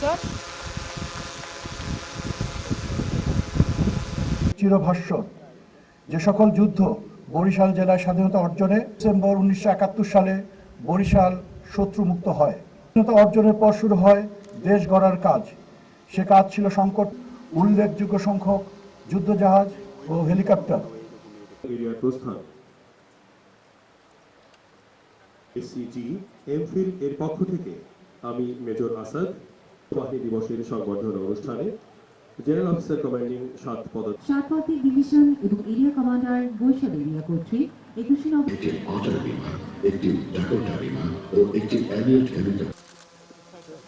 Sir চিরভাষ্য। যে সকল যুদ্ধ বরিশাল জেলায় স্বাধীনতা অর্জনে ডিসেম্বর উনিশশো একাত্তর সালে বরিশাল শত্রুমুক্ত হয়। স্বাধীনতা অর্জনের পর শুরু হয় দেশ গড়ার কাজ। সে কাজ ছিল সংকট উল্লেখযোগ্য সংখ্যক যুদ্ধজাহাজ ও হেলিকপ্টার। এরিয়ার প্রস্থান। এসিজি এমফিল এর পক্ষ থেকে আমি মেজর আসাদ বাহিনী দিবসের সংবর্ধনা অনুষ্ঠানে জেনারেল অফিসার কমান্ডিং সাত পদ সাতপথের ডিভিশন এবং এরিয়া কমান্ডার বৈশাল এরিয়া কর্তৃক একুশে নভেম্বর একটি অটার বিমান একটি ডাকোটা বিমান ও একটি Alouette helicopter.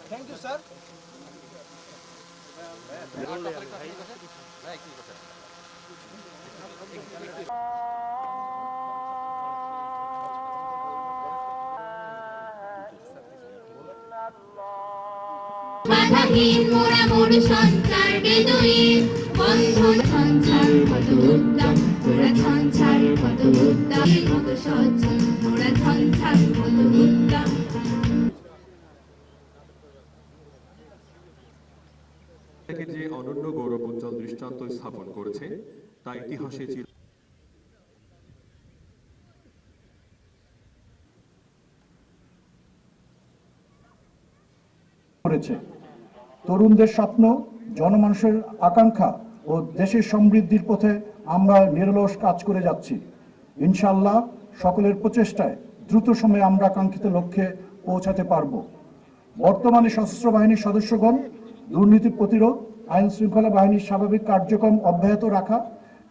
Thank you sir বাধাহীন মোরা মোর সঞ্চার বেদুইন বন্ধন সঞ্চার কত উদ্যম মোরা সঞ্চার কত উদ্যম কত সজ্জন মোরা সঞ্চার কত থেকে যে অনন্য গৌরব উজ্জ্বল দৃষ্টান্ত স্থাপন করেছে, তা ইতিহাসে চির করেছে। তরুণদের স্বপ্ন, জনমানুষের আকাঙ্ক্ষা ও দেশের সমৃদ্ধির পথে আমরা নিরলস কাজ করে যাচ্ছি। ইনশাল্লাহ সকলের প্রচেষ্টায় দ্রুত সময়ে আমরা কাঙ্ক্ষিত লক্ষ্যে পৌঁছাতে পারব। বর্তমানে সশস্ত্র বাহিনীর সদস্যগণ, দুর্নীতি প্রতিরোধ, আইন শৃঙ্খলা বাহিনীর স্বাভাবিক কার্যক্রম অব্যাহত রাখা,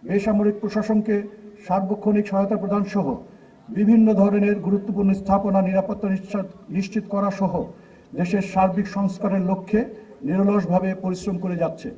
বেসামরিক প্রশাসনকে সার্বক্ষণিক সহায়তা প্রদান সহ বিভিন্ন ধরনের গুরুত্বপূর্ণ স্থাপনা নিরাপত্তা নিশ্চিত- করা সহ দেশের সার্বিক সংস্কারের লক্ষ্যে নিরলসভাবে পরিশ্রম করে যাচ্ছে।